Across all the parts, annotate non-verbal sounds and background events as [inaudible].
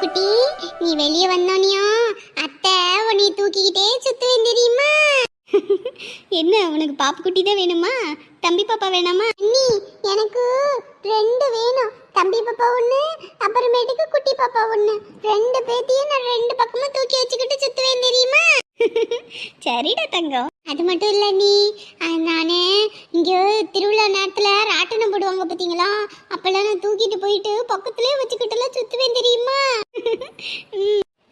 குட்டி. நீ வெளியே வந்தோனியும் அத்தை உன்னை தூக்கிக்கிட்டே சுத்துவேன் தெரியுமா? என்ன உனக்கு பாப்பு குட்டி தான் வேணுமா? தம்பி பாப்பா வேணாமா? அண்ணி எனக்கு ரெண்டு வேணும். தம்பி பாப்பா ஒன்று அப்புறமேட்டுக்கு குட்டி பாப்பா ஒன்று ரெண்டு பேத்தையும் நான் ரெண்டு பக்கமும் தூக்கி வச்சுக்கிட்டு சுத்துவேன் தெரியுமா? சரிடா தங்கம். அது மட்டும் இல்லை நீ நான் இங்கே திருவிழா நேரத்தில் ராட்டனம் போடுவாங்க பார்த்தீங்களா அப்போல்லாம் நான் தூக்கிட்டு போயிட்டு பக்கத்துலேயே வச்சுக்கிட்டுலாம் சுற்றுவேன் தெரியுமா?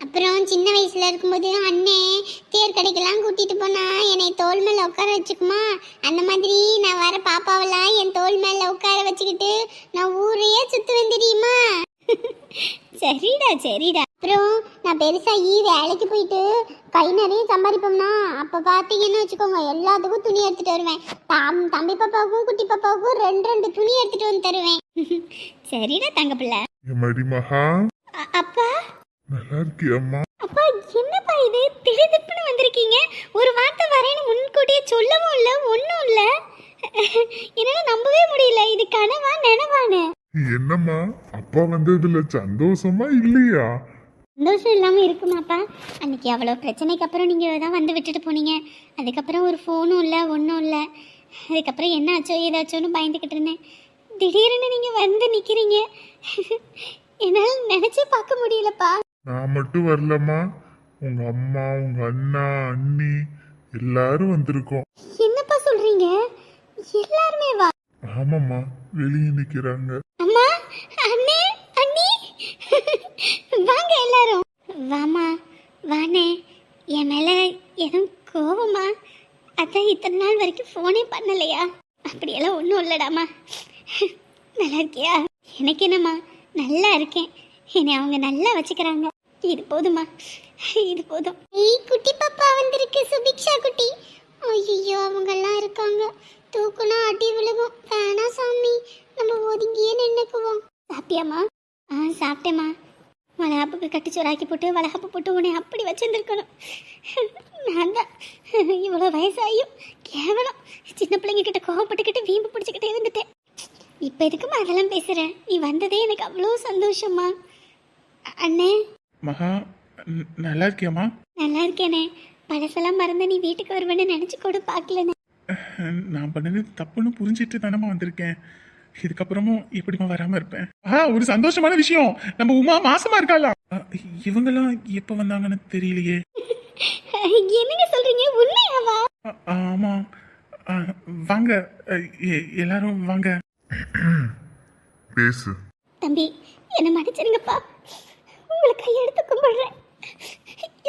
அப்புறம் சின்ன வயசில் இருக்கும்போது அண்ணே தேர் கடைக்கெல்லாம் கூட்டிகிட்டு போனால் என்னை தோல் மேலே உட்கார வச்சுக்குமா? அந்த மாதிரி நான் வர பாப்பாவெல்லாம் என் தோல் மேலே உட்கார வச்சுக்கிட்டு நான் ஊரையே சுற்றுவேன் தெரியுமா? சரிடா சரிடா. அப்புறம் நான் பெருசாகி வேலைக்கு போயிட்டு கை நிறைய சம்பாதிப்போம்னா அப்போ பார்த்தீங்கன்னு வச்சுக்கோங்க எல்லாத்துக்கும் துணி எடுத்துட்டு வருவேன். தாம் தம்பி பாப்பாவுக்கும் குட்டி பாப்பாவுக்கும் ரெண்டு ரெண்டு துணி எடுத்துட்டு வந்து தருவேன். [laughs] சரிடா தங்க பிள்ளை. மகா? அப்பா? நல்லா இருக்கியம்மா. அப்பா என்னப்பா இது? திடுதிப்புன்னு வந்திருக்கீங்க ஒரு வார்த்தை வரேன்னு முன்கூட்டியே சொல்லவும் இல்லை ஒன்றும் இல்லை என்னால் நம்பவே முடியல இது கனவா நினவானு என்னம்மா அப்பா வந்ததுல சந்தோஷமா இல்லையா? சந்தோஷம் இல்லாமல் இருக்குமாப்பா அன்னைக்கு அவ்வளோ பிரச்சனைக்கு அப்புறம் நீங்கள் தான் வந்து விட்டுட்டு போனீங்க. அதுக்கப்புறம் ஒரு ஃபோனும் இல்லை ஒன்றும் இல்லை. அதுக்கப்புறம் என்ன ஆச்சோ ஏதாச்சோன்னு பயந்துக்கிட்டு இருந்தேன். திடீர்னு நீங்கள் வந்து நிற்கிறீங்க என்னால் நினச்சே பார்க்க முடியலப்பா. நான் மட்டும் வரலம்மா. உங்க அம்மா உங்க அண்ணா அண்ணி எல்லாரும் வந்திருக்கோம். என்னப்பா சொல்கிறீங்க எல்லாருமே வா ஆமாம்மா வெளியே நிக்கிறாங்க. அம்மா அண்ணே அண்ணி வாங்க எல்லாரும் வாமா வானே. என் மேல எதுவும் கோவமா? அதான் இத்தனை நாள் வரைக்கும் ஃபோனே பண்ணலையா? அப்படியெல்லாம் ஒன்றும் இல்லடாமா? நல்லா இருக்கியா? எனக்கு என்னம்மா? நல்லா இருக்கேன். என்னை அவங்க நல்லா வச்சுக்கிறாங்க. இது போதுமா இது போதும். ஏய் குட்டி பாப்பா வந்திருக்கு சுபிக்ஷா குட்டி. ஐயோ அவங்கெல்லாம் இருக்காங்க. தூக்குனா அடி விழுகும். வேணா சாமி. நம்ம ஒதுங்கியே நின்னுக்குவோம். சாப்பிட்டியாம்மா? ஆ சாப்பிட்டேம்மா. வளகாப்புக்கு கட்டிச்சோறாக்கி போட்டு வளகாப்பு போட்டு உன்னை அப்படி வச்சிருந்துருக்கணும். நான் தான் இவ்வளோ வயசாயும் கேவலம். சின்ன பிள்ளைங்க கிட்ட கோவப்பட்டுக்கிட்டு வீம்பு பிடிச்சிக்கிட்டே இருந்துட்டேன். இப்போ எதுக்குமா அதெல்லாம் பேசுகிறேன் நீ வந்ததே எனக்கு அவ்வளோ சந்தோஷமா அ- அண்ணே. மகா நல்லா இருக்கியாம்மா? நல்லா இருக்கேனே. பழசெல்லாம் மறந்து நீ வீட்டுக்கு வருவேன்னு நினச்சி கூட பார்க்கலண்ணே நான் பண்ணது தப்புன்னு புரிஞ்சிட்டு தானம்மா வந்திருக்கேன். இதுக்கப்புறமும் எப்படிம்மா வராம இருப்பேன். ஆ ஒரு சந்தோஷமான விஷயம். நம்ம உமா மாசமா இருக்காளா? இவங்கெல்லாம் எப்ப வந்தாங்கன்னு தெரியலையே. என்னங்க சொல்கிறீங்க உண்மையாவா? ஆமா. வாங்க. எல்லாரும் வாங்க. பேசு. தம்பி என்னை மன்னிச்சிருங்கப்பா. உங்களை கையெடுத்து கும்பிடுறேன்.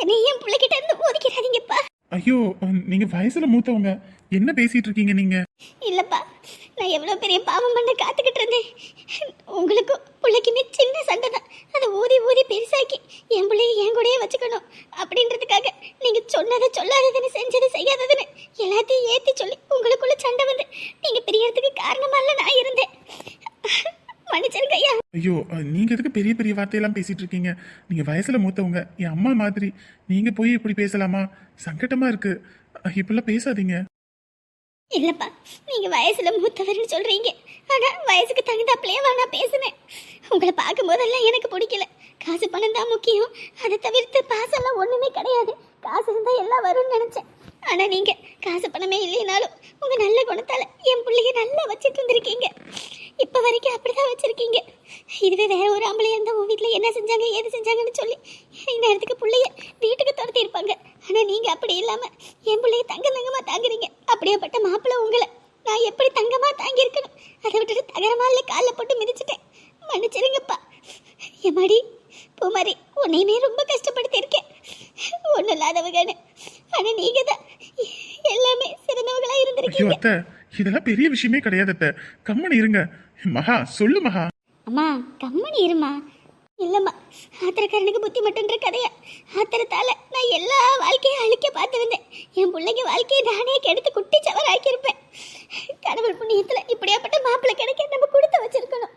என்னை என் பிள்ளைகிட்ட இருந்து ஒதுக்கிறாதீங்கப்பா ஐயோ நீங்க வயசுல மூத்தவங்க. என்ன பேசிட்டு இருக்கீங்க நீங்க? இல்லப்பா. நான் எவ்வளோ பெரிய பாவம் பண்ண காத்துக்கிட்டு இருந்தேன். உங்களுக்கும் பிள்ளைக்குமே சின்ன சண்டை தான். அதை ஊதி ஊதி பெருசாக்கி என் பிள்ளைய என் கூடயே வச்சுக்கணும். அப்படின்றதுக்காக நீங்கள் சொன்னதை சொல்லாததுன்னு செஞ்சதை செய்யாததுன்னு எல்லாத்தையும் ஏற்றி சொல்லி உங்களுக்குள்ள சண்டை வந்து நீங்கள் பிரியறதுக்கு காரணமாக நான் இருந்தேன். மன்னிச்சிருங்க ஐயா. ஐயோ நீங்கள் எதுக்கு பெரிய பெரிய வார்த்தையெல்லாம் பேசிகிட்டு இருக்கீங்க? நீங்கள் வயசில் மூத்தவங்க என் அம்மா மாதிரி. நீங்கள் போய் இப்படி பேசலாமா? சங்கடமாக இருக்கு. இப்படிலாம் பேசாதீங்க. இல்லைப்பா நீங்கள் வயசில் மூத்தவர்னு சொல்கிறீங்க ஆனால் வயசுக்கு தகுந்தாப்புலயே வேணா பேசுனேன் உங்களை பார்க்கும் போதெல்லாம் எனக்கு பிடிக்கல. காசு பணம் தான் முக்கியம். அதை தவிர்த்து பாசெல்லாம் ஒன்றுமே கிடையாது. காசு இருந்தால் எல்லாம் வரும்னு நினச்சேன். ஆனால் நீங்கள் காசு பணமே இல்லைனாலும் உங்கள் நல்ல குணத்தால் என் பிள்ளைய நல்லா வச்சுட்டு இருந்திருக்கீங்க இப்போ வரைக்கும் அப்படிதான் வச்சுருக்கீங்க. இதுவே வேற ஒரு ஆம்பளையாக இருந்தால் உன் வீட்டில் என்ன செஞ்சாங்க ஏது செஞ்சாங்கன்னு சொல்லி இந்நேரத்துக்கு பிள்ளைய வீட்டுக்கு துரத்தி இருப்பாங்க ஆனா நீங்க அப்படி இல்லாம என் பிள்ளைய தங்க தங்கமா தாங்குறீங்க. அப்படியேப்பட்ட மாப்பிள்ளை உங்களை நான் எப்படி தங்கமா தாங்கி இருக்கணும் அதை விட்டுட்டு தகரமால காலில் போட்டு மிதிச்சிட்டேன். மன்னிச்சிருங்கப்பா. எம்மாடி பூமாரி உன்னையுமே ரொம்ப கஷ்டப்படுத்தியிருக்கேன். ஒன்றும் இல்லாதவங்கன்னு. ஆனால் நீங்கள் தான் எல்லாமே சிறந்தவங்களா ஐயோ இருந்திருக்கீங்க. அத்தை இதெல்லாம் பெரிய விஷயமே கிடையாது அத்தை. கம்மன் இருங்க. மகா சொல்லு மகா. அம்மா கம்மனி இருமா. இல்லைம்மா ஆத்திரக்காரனுக்கு புத்தி மட்டுன்ற கதையா? ஆத்திரத்தால நான் எல்லா வாழ்க்கையும் அழிக்க பார்த்து வந்தேன் என் பிள்ளைங்க வாழ்க்கையை நானே கெடுத்து குட்டி சவராக்கியிருப்பேன். கடவுள் புண்ணியத்தில் இப்படியாப்பட்ட மாப்பிள்ளை கிடைக்க நம்ம கொடுத்து வச்சிருக்கணும்.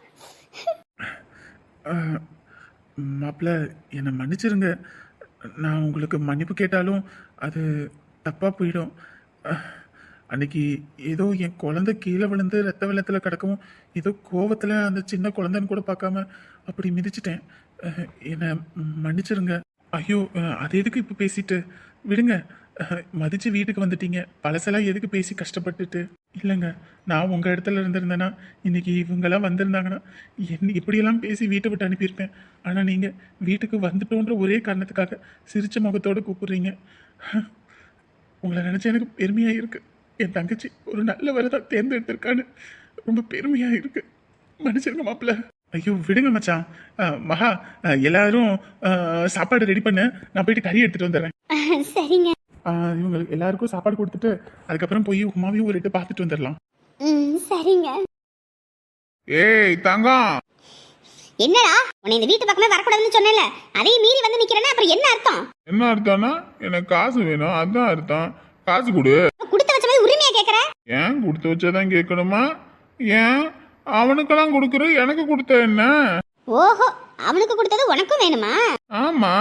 மாப்பிள்ள என்னை மன்னிச்சிருங்க. நான் உங்களுக்கு மன்னிப்பு கேட்டாலும் அது தப்பாக போயிடும். அன்னைக்கு ஏதோ என் குழந்தை கீழே விழுந்து ரத்த வெள்ளத்தில் கிடக்கவும் ஏதோ கோவத்தில் அந்த சின்ன குழந்தைன்னு கூட பார்க்காம அப்படி மிதிச்சிட்டேன். என்னை மன்னிச்சிருங்க. ஐயோ அது எதுக்கு இப்போ பேசிட்டு? விடுங்க. மதித்து மதிச்சு வீட்டுக்கு வந்துட்டீங்க. பழசெல்லாம் எதுக்கு பேசி கஷ்டப்பட்டுட்டு? இல்லைங்க. நான் உங்கள் இடத்துல இருந்திருந்தேன்னா இன்னைக்கு இவங்கெல்லாம் வந்திருந்தாங்கன்னா என் இப்படியெல்லாம் பேசி வீட்டை விட்டு அனுப்பியிருப்பேன். ஆனால் நீங்கள் வீட்டுக்கு வந்துட்டோன்ற ஒரே காரணத்துக்காக சிரிச்ச முகத்தோடு கூப்பிடுறீங்க. உங்களை நினச்சா எனக்கு பெருமையாக இருக்குது என் தங்கச்சி ஒரு நல்ல வரதான் தேர்ந்தெடுத்திருக்கான்னு ரொம்ப பெருமையாக இருக்கு. மன்னிச்சிருங்க மாப்பிள்ள. ஐயோ விடுங்க மச்சான். மகா எல்லாரும் சாப்பாடு ரெடி பண்ணு. நான் போயிட்டு கறி எடுத்துட்டு வந்துடுறேன் [laughs] சரிங்க. இவங்களுக்கு எல்லாருக்கும் சாப்பாடு கொடுத்துட்டு அதுக்கப்புறம் போய் உமாவையும் ஒரு எட்டு பார்த்துட்டு வந்துடலாம். ம் சரிங்க. ஏய் தங்கம். என்னடா? உன்னை இந்த வீட்டு பக்கமே வரக்கூடாதுன்னு சொன்னேன்ல. அதையும் மீறி வந்து நிக்கிறேன்னா அப்புறம் என்ன அர்த்தம்? என்ன அர்த்தம்னா எனக்கு காசு வேணும் அதான் அர்த்தம். காசு கொடு. மாதிரி உரிமையா கேக்குற? ஏன் கொடுத்து வச்சாதான் கேட்கணுமா ஏன்? அவனுக்கெல்லாம் கொடுக்குற எனக்கு கொடுத்த என்ன? ஓஹோ அவனுக்கு கொடுத்தது உனக்கும் வேணுமா? ஆமா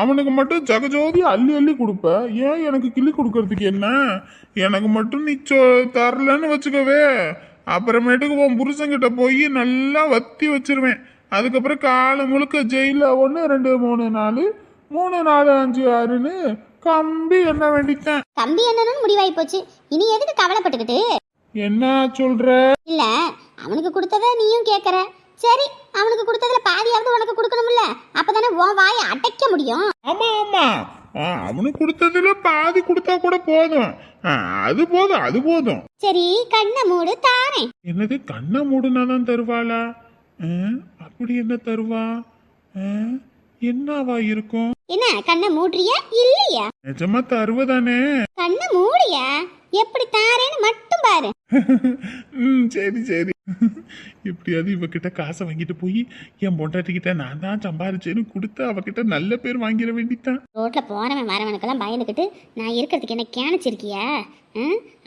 அவனுக்கு மட்டும் ஜகஜோதி அள்ளி அள்ளி கொடுப்ப. ஏன் எனக்கு கிள்ளி கொடுக்கறதுக்கு என்ன? எனக்கு மட்டும் நீ சொ தரலன்னு வச்சுக்கவே. அப்புறமேட்டுக்கு உன் புருஷன்கிட்ட போய் நல்லா வத்தி வச்சிருவேன். அதுக்கப்புறம் காலம் முழுக்க ஜெயிலில் ஒன்று ரெண்டு மூணு நாலு மூணு நாலு அஞ்சு ஆறுன்னு கம்பி என்ன வேண்டித்தேன்? தம்பி என்னன்னு முடிவாகி போச்சு. இனி எதுக்கு கவலைப்பட்டுக்கிட்டு? என்ன சொல்ற? இல்ல அவனுக்கு கொடுத்தத நீயும் கேக்குற. சரி அவனுக்கு கொடுத்ததுல பாதியாவது உனக்கு கொடுக்கணும்ல. அப்பதானே உன் வாயை அடைக்க முடியும். ஆமா ஆமா. ஆ, அவனுக்கு கொடுத்ததுல பாதி கொடுத்தா கூட போதும். ஆ, அது போதும் அது போதும். சரி கண்ணை மூடு தாரேன் என்னது கண்ணை மூடுனாதான் தருவாளா? ஆ, அப்படி என்ன தருவா? ஆ, என்னவா இருக்கும்? என்ன கண்ணை மூடுறியா? இல்லையா? நிஜமா தருவதானே? கண்ணை மூடியா எப்படி தாரேன்னு மட்டும் பாரு. ம் சரி சரி. எப்படியாவது இவகிட்ட காசை வாங்கிட்டு போய் என் பொண்டாட்டிக்கிட்ட நான் தான் சம்பாரிச்சேன்னு கொடுத்து அவகிட்ட நல்ல பேர் வாங்கிட வேண்டித்தான். ரோட்ல போறவன் வரவனுக்கெல்லாம் பயந்துக்கிட்டு நான் இருக்கிறதுக்கு என்ன கேணிச்சிருக்கியா?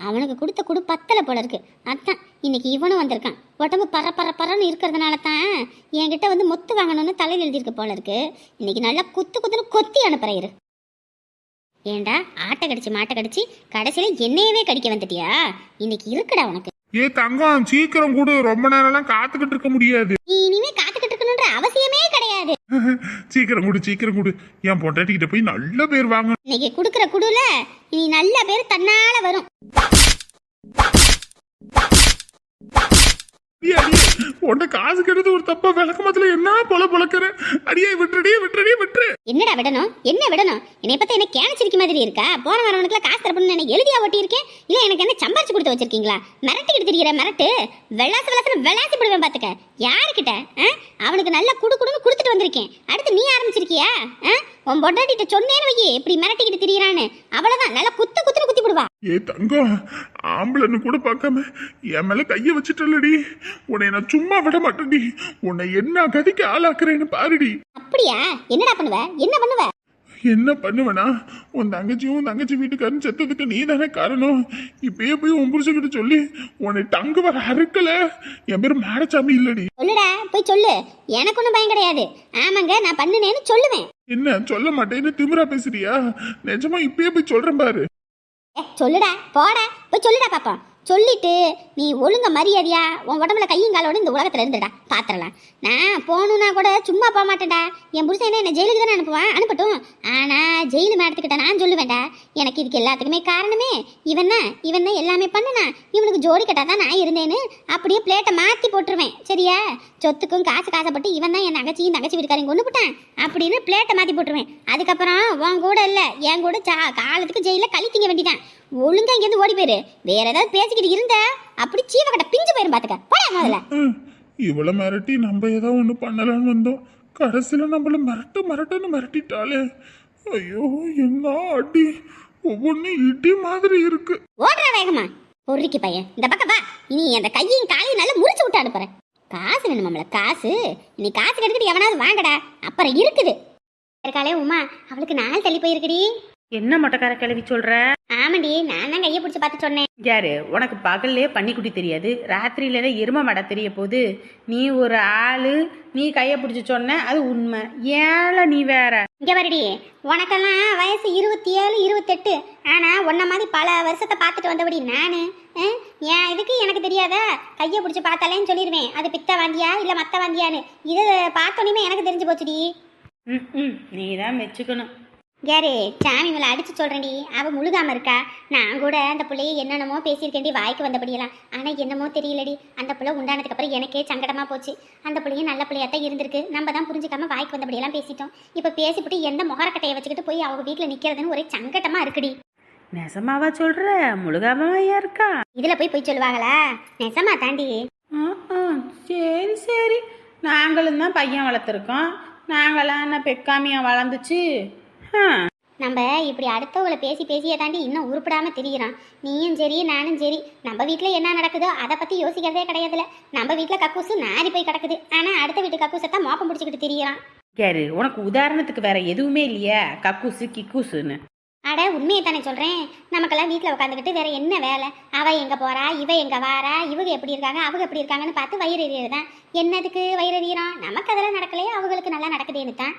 அவனுக்கு கொடுத்த குடு பத்தலை போல இருக்கு. அதான் இன்னைக்கு இவனும் வந்திருக்கான். உடம்பு பர பர பரன்னு இருக்கிறதுனால தான் என்கிட்ட வந்து மொத்து வாங்கணும்னு தலையில் எழுதியிருக்க போல இருக்கு. இன்னைக்கு நல்லா குத்து குத்துன்னு கொத்தி அனுப்புறேன் ஏண்டா ஆட்டை கடிச்சு மாட்டை கடிச்சு கடைசியில என்னையவே கடிக்க வந்துட்டியா? இன்னைக்கு இருக்குடா உனக்கு. ஏ தங்கம் சீக்கிரம் கொடு. ரொம்ப நேரம்லாம் காத்துக்கிட்டு இருக்க முடியாது. நீ இனிமே காத்துக்கிட்டு இருக்கணுன்ற அவசியமே கிடையாது. [laughs] சீக்கிரம் கொடு சீக்கிரம் கொடு. என் பொண்டாட்டிக்கிட்ட போய் நல்ல பேர் வாங்க. இன்னைக்கு கொடுக்குற குடுல இனி நல்ல பேர் தன்னால வரும். உன்ன காசு கெடுத்து ஒரு தப்பா விளக்கமத்துல என்ன பொல பொழக்கிற அடியே விட்டுடி விட்டுடி விட்டுரு என்னடா விடணும்? என்ன விடணும்? என்னை பத்தி என்ன கேனச்சிருக்க மாதிரி இருக்கா? போன வரவனுக்குலாம் காசு தரப்புன்னு என்ன எழுதியா ஓட்டியிருக்கேன் இல்ல எனக்கு என்ன சம்பாரிச்சு கொடுத்து வச்சிருக்கீங்களா? மிரட்டிக்கிட்டு திரியிற மிரட்டு. வெள்ளாசு வெள்ளாசு விளாசி போடுவேன் பாத்துக்க. யாருக்கிட்ட ஆ? அவனுக்கு நல்லா குடு குடுன்னு கொடுத்துட்டு வந்திருக்கேன். அடுத்து நீ ஆரம்பிச்சிருக்கியா ஆ? உன் பொண்டாட்டிட்ட சொன்னேன்னு வையே இப்படி மிரட்டிக்கிட்டு திரியறான்னு. அவ்வளவுதான் நல்லா குத்து குத்துன்னு குத்தி விடுவா ஏ தங்கம் ஆம்பளைன்னு கூட பார்க்காம என் மேல கைய வச்சுட்டல்லடி. உன்னை நான் சும்மா விட மாட்டேன்டி. உன்னை என்ன கதிக்கு ஆளாக்குறேன்னு பாருடி. அப்படியா? என்னடா பண்ணுவ? என்ன பண்ணுவ? என்ன பண்ணுவேனா? உன் தங்கச்சியும் உன் தங்கச்சி வீட்டுக்காரன் செத்ததுக்கு நீ தானே காரணம். இப்பயே போய் உன் புருஷன்கிட்ட சொல்லி உன்னை டங்கு வர அறுக்கல. என் பேர் மாடசாமி இல்லடி. சொல்லுடா போய் சொல்லு. எனக்கு ஒன்றும் பயம் கிடையாது. ஆமாங்க நான் பண்ணுனேன்னு சொல்லுவேன். என்ன சொல்ல மாட்டேன்னு திமிரா பேசுறியா? நிஜமா இப்பயே போய் சொல்றேன் பாரு. சொல்லுடா போடா. போய் சொல்லுடா பாப்போம். சொல்லிட்டு நீ ஒழுங்க மரியாதையா? உன் உடம்புல கையும் காலோட இந்த உலகத்துல இருந்துடா பாத்திரலாம். நான் போகணுன்னா கூட சும்மா போக மாட்டேன்டா. என் புருஷன் என்ன ஜெயிலுக்கு தானே அனுப்புவான்? அனுப்பட்டும். ஆனா ஜெயிலு மேடத்துக்கிட்ட நான் சொல்லுவேன்டா. எனக்கு இதுக்கு எல்லாத்துக்குமே காரணமே இவன் தான். இவன் தான் எல்லாமே பண்ணுனா இவனுக்கு ஜோடி கட்டா தான் நான் இருந்தேன்னு அப்படியே பிளேட்டை மாத்தி போட்டுருவேன். சரியா? சொத்துக்கும் காசு காசப்பட்டு இவன் தான் என் நகைச்சியும் நகைச்சி வீட்டுக்காரங்க கொண்டு போட்டான் அப்படின்னு பிளேட்டை மாத்தி போட்டுருவேன். அதுக்கப்புறம் உன் கூட இல்ல. என் கூட சா காலத்துக்கு ஜெயில கழித்திங்க வேண்டிதான். ஒழுங்கா இங்கேருந்து ஓடி போயிரு. வேற ஏதாவது பேசிக்கிட்டு இருந்த அப்படி சீவக்கட்ட பிஞ்சு போயிரும் பாத்துக்க. போடா முதல்ல ம், இவளை மிரட்டி நம்ம ஏதோ ஒன்று பண்ணலான்னு வந்தோம். கடைசியில் நம்மள மிரட்டு மிரட்டுன்னு மிரட்டிட்டாளே. ஐயோ என்ன அடி. ஒவ்வொன்றும் இடி மாதிரி இருக்கு. ஓடுற வேகமா. பொறுக்கி பையன். இந்த பக்கம் வா. இனி அந்த கையும் காலையும் நல்லா முறிச்சு விட்டு அனுப்புறேன். காசு வேணுமாம்ல காசு. இனி காசு கிடைக்கிட்டு எவனாவது வாங்கடா. அப்புறம் இருக்குது. இருக்காளே உமா அவளுக்கு நாள் தள்ளி போயிருக்குடி. என்ன மொட்டைக்கார கிளவி சொல்ற? ஆமாடி நான் தான் கையை பிடிச்சி பார்த்து சொன்னேன். யாரு? உனக்கு பகல்லே பன்னிக்குட்டி தெரியாது. ராத்திரியில எரும மடை தெரிய போகுது. நீ ஒரு ஆளு நீ கையை பிடிச்சி சொன்ன அது உண்மை. ஏழை நீ வேற. இங்கே வருடி உனக்கெல்லாம் வயசு இருபத்தி ஏழு இருபத்தெட்டு. ஆனால் உன்ன மாதிரி பல வருஷத்தை பார்த்துட்டு வந்தபடி நான் ஏன் இதுக்கு எனக்கு தெரியாதா? கையை பிடிச்சி பார்த்தாலேன்னு சொல்லிடுவேன் அது பித்த வாந்தியா இல்லை மத்த வாந்தியான்னு. இதை பார்த்தோன்னே எனக்கு தெரிஞ்சு போச்சுடி. ம் ம். நீ தான் வச்சுக்கணும் கேரு சாமி மேலே அடிச்சு சொல்கிறேன்டி அவள் முழுகாம இருக்கா? நான் கூட அந்த பிள்ளைய என்னென்னமோ பேசியிருக்கேன்டி வாய்க்கு வந்தபடியெல்லாம். ஆனால் என்னமோ தெரியலடி. அந்த பிள்ளை உண்டானதுக்கு அப்புறம் எனக்கே சங்கடமாக போச்சு. அந்த பிள்ளையும் நல்ல பிள்ளையாத்தான் இருந்திருக்கு. நம்ம தான் புரிஞ்சுக்காம வாய்க்கு வந்தபடியெல்லாம் பேசிட்டோம். இப்போ பேசிவிட்டு எந்த முகரக்கட்டையை வச்சுக்கிட்டு போய் அவங்க வீட்டில் நிற்கிறதுன்னு ஒரே சங்கட்டமாக இருக்குடி. நெசமாவா சொல்ற? முழுகாமையா இருக்கா? இதில் போய் போய் சொல்லுவாங்களா? நெசமா தாண்டி. சரி சரி. நாங்களும் தான் பையன் வளர்த்துருக்கோம். நாங்களாம் என்ன பெக்காமியா வளர்ந்துச்சு? நம்ம இப்படி அடுத்தவங்களை பேசி பேசியே தாண்டி இன்னும் உருப்படாம தெரியிறான் நீயும் சரி நானும் சரி. நம்ம வீட்டில் என்ன நடக்குதோ அதை பற்றி யோசிக்கிறதே கிடையாதுல. நம்ம வீட்டில் கக்கூசு நாரி போய் கிடக்குது. ஆனால் அடுத்த வீட்டு கக்கூசை தான் மோப்பம் பிடிச்சிக்கிட்டு திரியிறான். கேரு உனக்கு உதாரணத்துக்கு வேற எதுவுமே இல்லையா? கக்கூசு கிக்கூசுன்னு. அட உண்மையை தானே சொல்கிறேன் நமக்கெல்லாம் வீட்டில் உட்காந்துக்கிட்டு வேற என்ன வேலை? அவள் எங்கே போகிறா இவ எங்கே வாரா? இவங்க எப்படி இருக்காங்க? அவங்க எப்படி இருக்காங்கன்னு பார்த்து வயிறறியது தான். என்னதுக்கு வயிறு நமக்கு அதெல்லாம் நடக்கலையே அவங்களுக்கு நல்லா நடக்குதுன்னு தான்.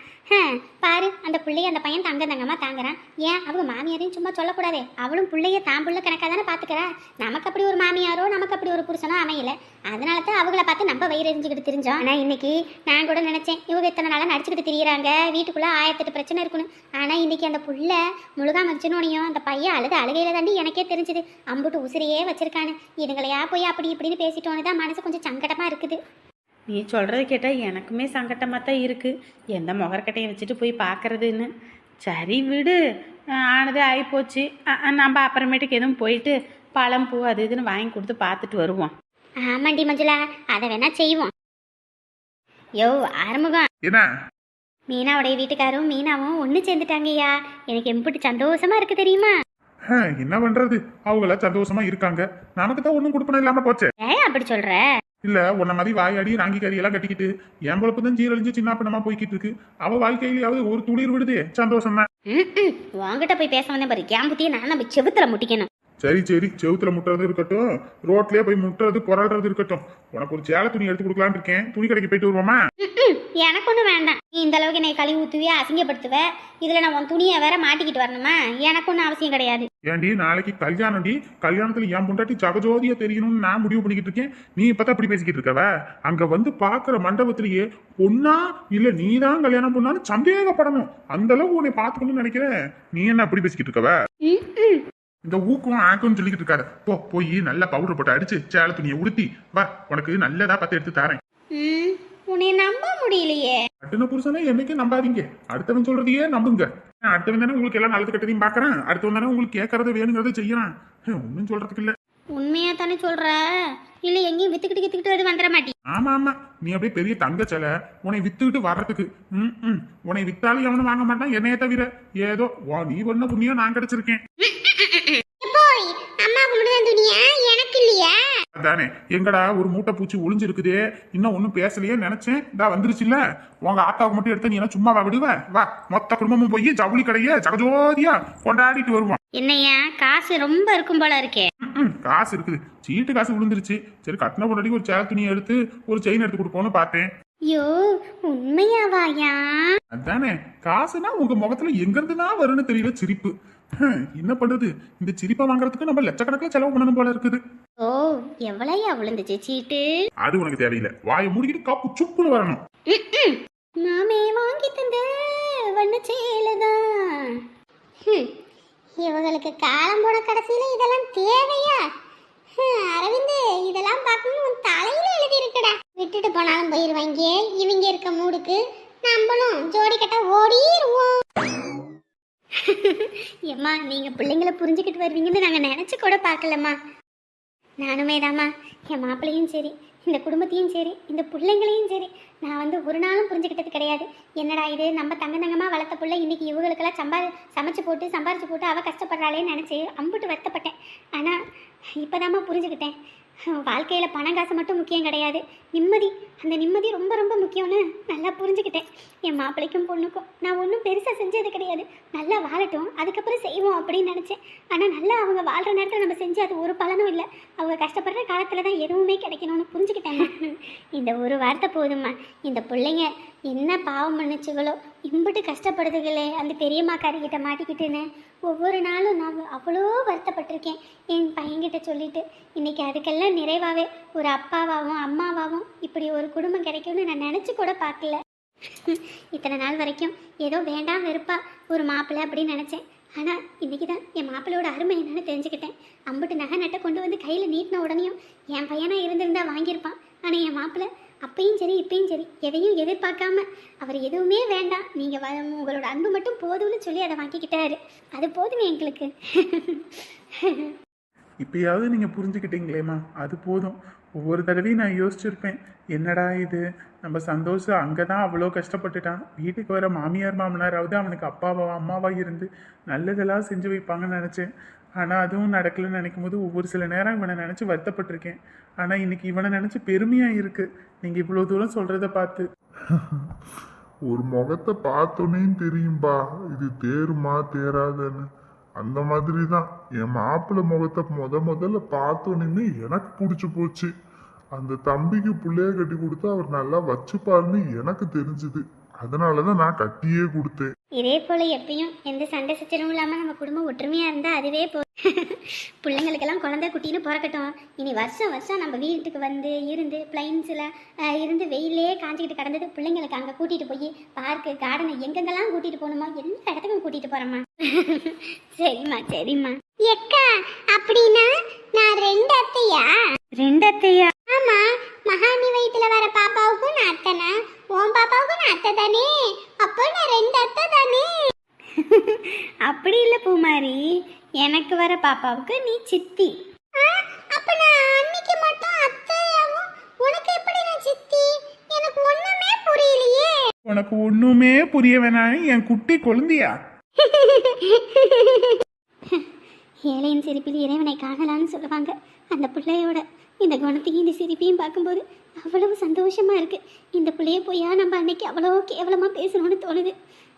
பாரு அந்த பிள்ளைய அந்த பையன் தங்க தங்கமாக தாங்குறான். ஏன்? அவங்க மாமியாரையும் சும்மா சொல்லக்கூடாதே. அவளும் பிள்ளைய தான் புள்ள கணக்காக தானே பார்த்துக்கிறா. நமக்கு அப்படி ஒரு மாமியாரோ நமக்கு அப்படி ஒரு புருஷனோ அமையல. அதனால தான் அவங்கள பார்த்து நம்ம வயிறறிஞ்சுக்கிட்டு தெரிஞ்சோம். ஆனால் இன்னைக்கு நான் கூட நினச்சேன் இவங்க இத்தனை நாளாக நடிச்சுக்கிட்டு திரியிறாங்க. வீட்டுக்குள்ளே ஆயிரத்தெட்டு பிரச்சனை இருக்கணும் ஆனால் இன்னைக்கு அந்த புள்ள முழுகா மதிச்சுனோனையும் அந்த பையன் அழுது அழுகையில தாண்டி எனக்கே தெரிஞ்சுது. அம்புட்டு உசிரியே வச்சிருக்கானு இதுங்களையா போய் அப்படி இப்படின்னு பேசிட்டோன்னு தான் மனசு கொஞ்சம் சங்கடமாக இருக்குது. நீ சொல்கிறத கேட்டால் எனக்குமே சங்கட்டமாக தான் இருக்குது எந்த முகரக்கட்டையை வச்சுட்டு போய் பார்க்கறதுன்னு. சரி விடு. ஆனது ஆகிப்போச்சு நம்ம அப்புறமேட்டுக்கு எதுவும் போயிட்டு பழம் பூ அது இதுன்னு வாங்கி கொடுத்து பார்த்துட்டு வருவோம். ஆமாண்டி மஞ்சுளா அதை வேணா செய்வோம். யோ ஆறுமுகம். என்ன? மீனாவுடைய வீட்டுக்காரும் மீனாவும் ஒன்று சேர்ந்துட்டாங்கய்யா. எனக்கு எம்பிட்டு சந்தோஷமா இருக்கு தெரியுமா? என்ன பண்றது? அவங்கள சந்தோஷமா இருக்காங்க. நமக்கு தான் ஒன்றும் கொடுப்பன இல்லாம போச்சே. ஏன் அப்படி சொல்ற? இல்ல உன்ன மாதிரி வாயாடி ராங்கி கறி எல்லாம் கட்டிக்கிட்டு என் பொழப்பு தான் ஜீரழிஞ்சு சின்ன பின்னமா போய்கிட்டு இருக்கு. அவ வாழ்க்கையிலேயாவது ஒரு துளிர் விடுதே. சந்தோஷம் தான் ம் உங்ககிட்ட போய் பேச வந்தேன் பாரு. கேம்புத்தியை நான் நம்ம செவுத்துல முட்டிக்கணும். சரி சரி செவுத்துல முட்டுறது இருக்கட்டும் ரோட்லயே போய் முட்டுறது புரள்றது இருக்கட்டும். உனக்கு ஒரு சேலை துணி எடுத்து கொடுக்கலான்னு இருக்கேன். துணி கடைக்கு போயிட்டு வருவோமா? எனக்கு ஒன்றும் வேண்டாம். நீ இந்த அளவுக்கு என்னை கழுவி ஊற்றுவியா அசிங்கப்படுத்துவ. இதில் நான் உன் துணியை வேற மாட்டிக்கிட்டு வரணுமா? எனக்கு ஒன்றும் அவசியம் கிடையாது. ஏன்டி நாளைக்கு கல்யாணம்டி. கல்யாணத்துல என் பொண்டாட்டி ஜகஜோதியா தெரியணும்னு நான் முடிவு பண்ணிக்கிட்டு இருக்கேன். நீ இப்பதான் அப்படி பேசிக்கிட்டு இருக்கவ? அங்க வந்து பாக்குற மண்டபத்திலேயே பொண்ணா இல்ல நீ தான் கல்யாணம் பொண்ணான்னு சந்தேகப்படணும். அந்த அளவுக்கு உன்னை பாத்துக்கணும்னு நினைக்கிறேன். நீ என்ன அப்படி பேசிக்கிட்டு இருக்கவ? இந்த ஊக்கம் ஆக்கும்னு சொல்லிக்கிட்டு இருக்காத போ போய் நல்ல பவுடர் போட்டு அடிச்சு சேலை துணியை உடுத்தி வா உனக்கு நல்லதா பார்த்து எடுத்து தரேன். உன்னை நம்ப முடியலையே. கட்டுன புருஷனை என்னைக்கும் நம்பாதீங்க. அடுத்தவன் சொல்றதையே நம்புங்க. அடுத்தவன் தானே உங்களுக்கு எல்லாம் நல்லது கெட்டதையும் பாக்குறேன் அடுத்தவன் தானே உங்களுக்கு கேட்கறது வேணுங்கிறத செய்யறான். ஒன்னும் சொல்றதுக்கு இல்ல. உண்மையா தானே சொல்ற? இல்லை எங்கேயும் வித்துக்கிட்டு கித்துக்கிட்டு அது வந்துட மாட்டி. ஆமா ஆமா. நீ அப்படியே பெரிய தங்க சிலை உன்னை வித்துக்கிட்டு வர்றதுக்கு. ம் உன்னை வித்தாலும் எவனும் வாங்க மாட்டான் என்னைய தவிர. ஏதோ நீ பண்ண புண்ணியம் நான் கிடைச்சிருக்கேன். போய் அம்மா கும்பிடுதான் துணியா? எனக்கு இல்லையா? அதானே. எங்கடா ஒரு மூட்டை பூச்சி ஒளிஞ்சிருக்குதே? இன்னும் ஒன்றும் பேசலையே நினைச்சேன். இதா வந்துருச்சுல்ல? உங்க ஆத்தாவுக்கு மட்டும் எடுத்த நீ என்ன சும்மாவா விடுவ? வா மொத்த குடும்பமும் போய் ஜவுளி கடையே ஜகஜோதியா கொண்டாடிட்டு வருவோம். என்னையா காசு ரொம்ப இருக்கும் போல இருக்கே. காசு இருக்குது. சீட்டு காசு விழுந்துருச்சு. சரி கட்டின பொண்டாட்டி ஒரு சேலை துணியை எடுத்து ஒரு செயின் எடுத்து கொடுப்போம்னு பார்த்தேன். ஐயோ உண்மையாவாயா? அதானே காசுனா உங்க முகத்துல எங்க இருந்து தான் வரும்னு தெரியல சிரிப்பு. என்ன பண்றது? இந்த சிரிப்பை வாங்குறதுக்கு நம்ம லட்சக்கணக்கில் செலவு பண்ணணும் போல இருக்குது. ஓ எவ்வளையா விழுந்துச்சு சீட்டு அது உனக்கு தேவையில்லை. வாயை மூடிக்கிட்டு காப்பு சுப்புன்னு வரணும். மாமே. வாங்கி தந்த வண்ண சேலதான். இவங்களுக்கு காலம் போன கடைசியில இதெல்லாம் தேவையா? அரவிந்த் இதெல்லாம் பார்க்கணும் உன் தலையில எழுதி இருக்கடா விட்டுட்டு போனாலும் போயிருவாங்க இவங்க இருக்க மூடுக்கு நம்மளும் ஜோடி கட்ட ஓடிடுவோம் [laughs] ஏம்மா நீங்க பிள்ளைங்களை புரிஞ்சுக்கிட்டு வருவீங்கன்னு நாங்க நினைச்சு கூட பார்க்கலம்மா. நானுமே தாம்மா என் மாப்பிள்ளையும் சரி. இந்த குடும்பத்தையும் சரி இந்த பிள்ளைங்களையும் சரி நான் வந்து ஒரு நாளும் புரிஞ்சுக்கிட்டது கிடையாது. என்னடா இது? நம்ம தங்க தங்கமாக வளர்த்த பிள்ளை இன்னைக்கு இவங்களுக்கெல்லாம் சம்பா சமைச்சு போட்டு சம்பாரிச்சு போட்டு அவள் கஷ்டப்படுறாளேன்னு நினச்சி அம்புட்டு வருத்தப்பட்டேன். ஆனால் இப்போதாம்மா புரிஞ்சுக்கிட்டேன். வாழ்க்கையில் பணம் காசு மட்டும் முக்கியம் கிடையாது. நிம்மதி அந்த நிம்மதி ரொம்ப ரொம்ப முக்கியம்னு நல்லா புரிஞ்சுக்கிட்டேன். என் மாப்பிள்ளைக்கும் பொண்ணுக்கும். நான் ஒன்றும் பெருசாக செஞ்சது கிடையாது. நல்லா வாழட்டும் அதுக்கப்புறம் செய்வோம் அப்படின்னு நினச்சேன். ஆனால் நல்லா அவங்க வாழ்கிற நேரத்தில் நம்ம செஞ்சு அது ஒரு பலனும் இல்லை. அவங்க கஷ்டப்படுற காலத்தில் தான் எதுவுமே கிடைக்கணும்னு புரிஞ்சுக்கிட்டேன் இந்த ஒரு வார்த்தை போதும்மா. இந்த பிள்ளைங்க என்ன பாவம் பண்ணுச்சுகளோ இம்புட்டு கஷ்டப்படுதுகளே அந்த பெரியம்மாக்காரிக்கிட்ட மாட்டிக்கிட்டுன்னு ஒவ்வொரு நாளும் நான் அவ்வளோ வருத்தப்பட்டிருக்கேன். என் பையன்கிட்ட சொல்லிட்டு இன்னைக்கு அதுக்கெல்லாம் நிறைவாகவே ஒரு அப்பாவாகவும் அம்மாவாகவும் இப்படி ஒரு குடும்பம் கிடைக்கும்னு நான் நினச்சி கூட பார்க்கல. [laughs] இத்தனை நாள் வரைக்கும் ஏதோ வேண்டாம் வெறுப்பா ஒரு மாப்பிள்ளை அப்படின்னு நினச்சேன். ஆனால் இன்னைக்கு தான் என் மாப்பிள்ளையோட அருமை என்னன்னு தெரிஞ்சுக்கிட்டேன். அம்பிட்டு நகை நட்டை கொண்டு வந்து கையில் நீட்டின உடனேயும் என் பையனாக இருந்திருந்தா வாங்கியிருப்பான் அப்பயும் சரி இப்பயும் சரி. எதையும் எதிர்பார்க்காம அவர் எதுவுமே வேண்டாம். நீங்கள் வ உங்களோட அன்பு மட்டும் போதும்னு சொல்லி அதை வாங்கிக்கிட்டாரு. அது போதுமே எங்களுக்கு. இப்பயாவது நீங்கள் புரிஞ்சுக்கிட்டீங்களேம்மா. அது போதும். ஒவ்வொரு தடவையும் நான் யோசிச்சிருப்பேன். என்னடா இது? நம்ம சந்தோஷம் அங்கே தான் அவ்வளோ கஷ்டப்பட்டுட்டான். வீட்டுக்கு வர மாமியார் மாமனாராவது அவனுக்கு அப்பாவா அம்மாவா இருந்து நல்லதெல்லாம் செஞ்சு வைப்பாங்கன்னு நினச்சேன். ஆனால் அதுவும் நடக்கலைன்னு நினைக்கும் போது ஒவ்வொரு சில நேரம் இவனை நினச்சி வருத்தப்பட்டிருக்கேன். ஆனால் இன்னைக்கு இவனை நினச்சி பெருமையாக இருக்குது நீங்கள் இவ்வளோ தூரம் சொல்கிறத பார்த்து. ஒரு முகத்தை பார்த்தோன்னே தெரியும்பா. இது தேருமா தேராதன்னு. அந்த மாதிரி தான் என் மாப்பிள்ளை முகத்தை முத முதல்ல பார்த்தோன்னே எனக்கு பிடிச்சி போச்சு. அந்த தம்பிக்கு பிள்ளைய கட்டி கொடுத்து அவர் நல்லா வச்சுப்பாருன்னு எனக்கு தெரிஞ்சுது. அதனால தான் நான் கட்டியே கொடுத்தேன். இதே போல் எப்பயும் எந்த சண்டை சச்சரவும் இல்லாமல் நம்ம குடும்பம் ஒற்றுமையாக இருந்தால் அதுவே போ [laughs] பிள்ளைங்களுக்கெல்லாம் குழந்தை குட்டின்னு பிறக்கட்டும். இனி வருஷம் வருஷம் நம்ம வீட்டுக்கு வந்து இருந்து பிளைன்ஸில் இருந்து வெயிலே காஞ்சிக்கிட்டு கிடந்தது பிள்ளைங்களுக்கு அங்கே கூட்டிகிட்டு போய் பார்க்கு கார்டனு எங்கெங்கெல்லாம் கூட்டிகிட்டு போகணுமோ எல்லா இடத்துக்கும் கூட்டிகிட்டு போகிறோம்மா [laughs] சரிம்மா சரிம்மா. எக்கா அப்படின்னா நான் ரெண்டு அத்தையா? ரெண்டு அத்தையா? ஆமா மகாணி வயித்துல வர பாப்பாவுக்கும் நான் அத்தைனா? உன் பாப்பாவுக்கும் நான் அத்தை தானே? அப்போ நான் ரெண்டு அத்தை தானே? [laughs] அப்படி இல்லை பூமாரி. எனக்கு வர பாப்பாவுக்கு நீ சித்தி. அப்ப நான் அன்னைக்கு மட்டும் அத்தையாவும் உனக்கு எப்படி நான் சித்தி? எனக்கு ஒண்ணுமே புரியலையே. உனக்கு ஒன்றுமே புரிய வேணாம் என் குட்டி கொழுந்தியா? ஏழையின் சிரிப்பில் இறைவனை காணலாம்னு சொல்லுவாங்க. அந்த பிள்ளையோட இந்த குணத்தையும் இந்த சிரிப்பையும் பார்க்கும்போது அவ்வளவு சந்தோஷமா இருக்கு. இந்த பிள்ளைய போயா நம்ம அன்னைக்கு அவ்வளோ கேவலமா பேசணும்னு தோணுது.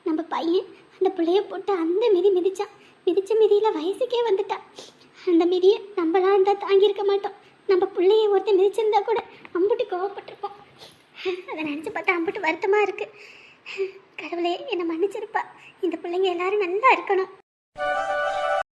நம்ம பையன் அந்த பிள்ளைய போட்டு அந்த மிதி மிதிச்சான். மிதிச்ச மிதியில வயசுக்கே வந்துட்டா. அந்த மிதியை நம்மளா இருந்தா தாங்கியிருக்க மாட்டோம். நம்ம பிள்ளைய ஒருத்தன் மிதிச்சிருந்தா கூட அம்புட்டு கோவப்பட்டிருப்போம். அதை நினச்சி பார்த்தா அம்புட்டு வருத்தமா இருக்கு. கடவுளே என்னை மன்னிச்சிருப்பா. இந்த பிள்ளைங்க எல்லாரும் நல்லா இருக்கணும்.